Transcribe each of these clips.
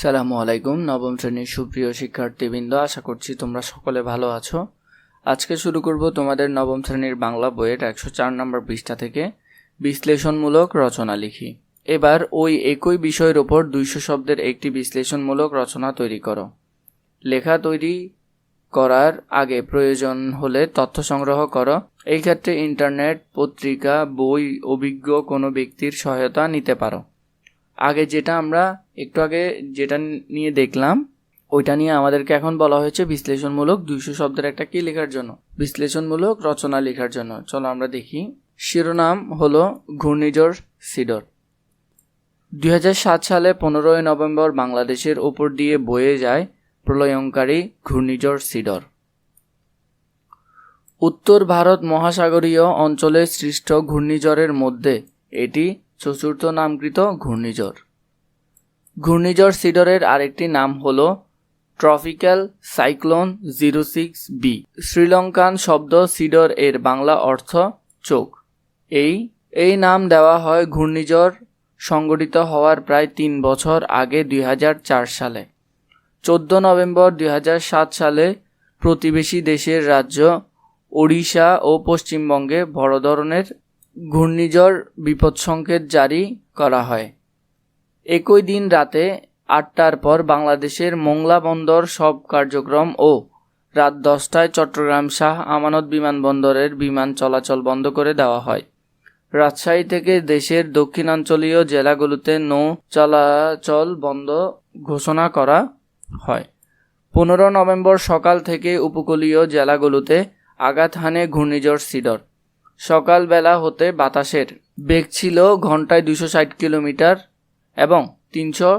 সালামু আলাইকুম, নবম শ্রেণির সুপ্রিয় শিক্ষার্থীবৃন্দ, আশা করছি তোমরা সকলে ভালো আছো। আজকে শুরু করব তোমাদের নবম শ্রেণির বাংলা বইয়ের একশো চার নম্বর পৃষ্ঠা থেকে বিশ্লেষণমূলক রচনা লিখি। এবার ওই একই বিষয়ের ওপর দুইশো শব্দের একটি বিশ্লেষণমূলক রচনা তৈরি করো। লেখা তৈরি করার আগে প্রয়োজন হলে তথ্য সংগ্রহ করো। এই ক্ষেত্রে ইন্টারনেট, পত্রিকা, বই, অভিজ্ঞ কোনো ব্যক্তির সহায়তা নিতে পারো। আগে যেটা আমরা একটু আগে যেটা নিয়ে দেখলাম, ওইটা নিয়ে আমাদেরকে এখন বলা হয়েছে বিশ্লেষণমূলক দুইশো শব্দের একটা কি লেখার জন্য? বিশ্লেষণমূলক রচনা লেখার জন্য। চলো আমরা দেখি। শিরোনাম হলো ঘূর্ণিঝড় সিডর। দুই হাজার সাত সালে পনেরোই নভেম্বর বাংলাদেশের ওপর দিয়ে বয়ে যায় প্রলয়ঙ্কারী ঘূর্ণিঝড় সিডর। উত্তর ভারত মহাসাগরীয় অঞ্চলে সৃষ্ট ঘূর্ণিঝড়ের মধ্যে এটি চতুর্থ নামকৃত ঘূর্ণিঝড়। ঘূর্ণিঝড় সিডরের আরেকটি নাম হল tropical cyclone zero six B. Sri Lankan শব্দ সিডর এর বাংলা অর্থ চোখ। এই এই নাম দেওয়া হয় ঘূর্ণিঝড় সংগঠিত হওয়ার প্রায় তিন বছর আগে দুই হাজার চার সালে। চোদ্দ নভেম্বর দুই হাজার সাত সালে প্রতিবেশী দেশের রাজ্য ওড়িশা ও পশ্চিমবঙ্গে বড় ধরনের ঘূর্ণিঝড় বিপদ সংকেত জারি করা হয়। একই দিন রাতে আটটার পর বাংলাদেশের মোংলা বন্দর সব কার্যক্রম ও রাত দশটায় চট্টগ্রাম শাহ আমানত বিমানবন্দরের বিমান চলাচল বন্ধ করে দেওয়া হয়। রাজশাহী থেকে দেশের দক্ষিণাঞ্চলীয় জেলাগুলোতে নৌ চলাচল বন্ধ ঘোষণা করা হয়। পনেরো নভেম্বর সকাল থেকে উপকূলীয় জেলাগুলোতে আঘাত হানে ঘূর্ণিঝড় সিডর। সকালবেলা হতে বাতাসের বেগ ছিল ঘন্টায় দুশো ষাট কিলোমিটার এবং তিনশো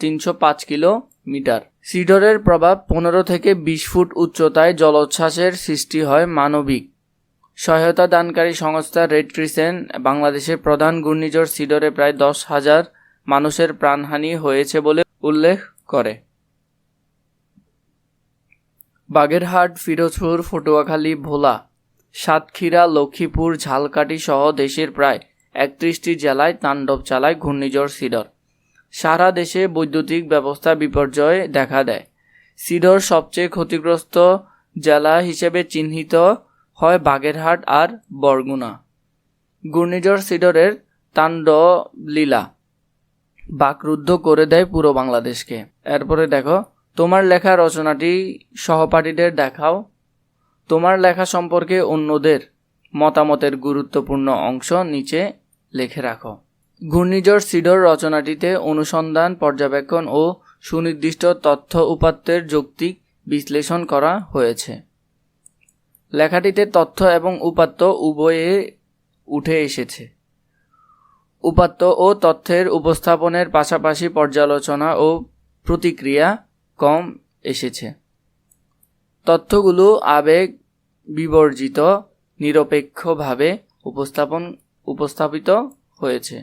তিনশো পাঁচ কিলোমিটার। সিডরের প্রভাব পনেরো থেকে বিশ ফুট উচ্চতায় জলোচ্ছ্বাসের সৃষ্টি হয় মানবিক। সহায়তা দানকারী সংস্থা রেড ক্রিসেন্ট বাংলাদেশের প্রধান ঘূর্ণিঝড় সিডরে প্রায় দশ হাজার মানুষের প্রাণহানি হয়েছে বলে উল্লেখ করে। বাগেরহাট, ফিরোজপুর ফটুয়াখালী ভোলা সাতক্ষীরা, লক্ষ্মীপুর, ঝালকাঠি সহ দেশের প্রায় একত্রিশটি জেলায় তাণ্ডব চালায় ঘূর্ণিঝড় সিডর। সারা দেশে বৈদ্যুতিক ব্যবস্থা বিপর্যয় দেখা দেয়। সিডর সবচেয়ে ক্ষতিগ্রস্ত জেলা হিসেবে চিহ্নিত হয় বাগেরহাট আর বরগুনা। ঘূর্ণিঝড় সিডরের তাণ্ডলীলা বাকরুদ্ধ করে দেয় পুরো বাংলাদেশকে। এরপরে দেখো, তোমার লেখা রচনাটি সহপাঠীদের দেখাও। তোমার লেখা সম্পর্কে অন্যদের মতামতের গুরুত্বপূর্ণ অংশ নিচে লিখে রাখো। ঘূর্ণিঝড় সিডর রচনাটিতে অনুসন্ধান, পর্যবেক্ষণ ও সুনির্দিষ্ট তথ্য উপাত্তের যৌক্তিক বিশ্লেষণ করা হয়েছে। লেখাটিতে তথ্য এবং উপাত্ত উভয়ে উঠে এসেছে। উপাত্ত ও তথ্যের উপস্থাপনের পাশাপাশি পর্যালোচনা ও প্রতিক্রিয়া কম এসেছে। তথ্যগুলো আবেগ বিবর্জিত নিরপেক্ষভাবে উপস্থাপন উপস্থাপিত হয়েছে।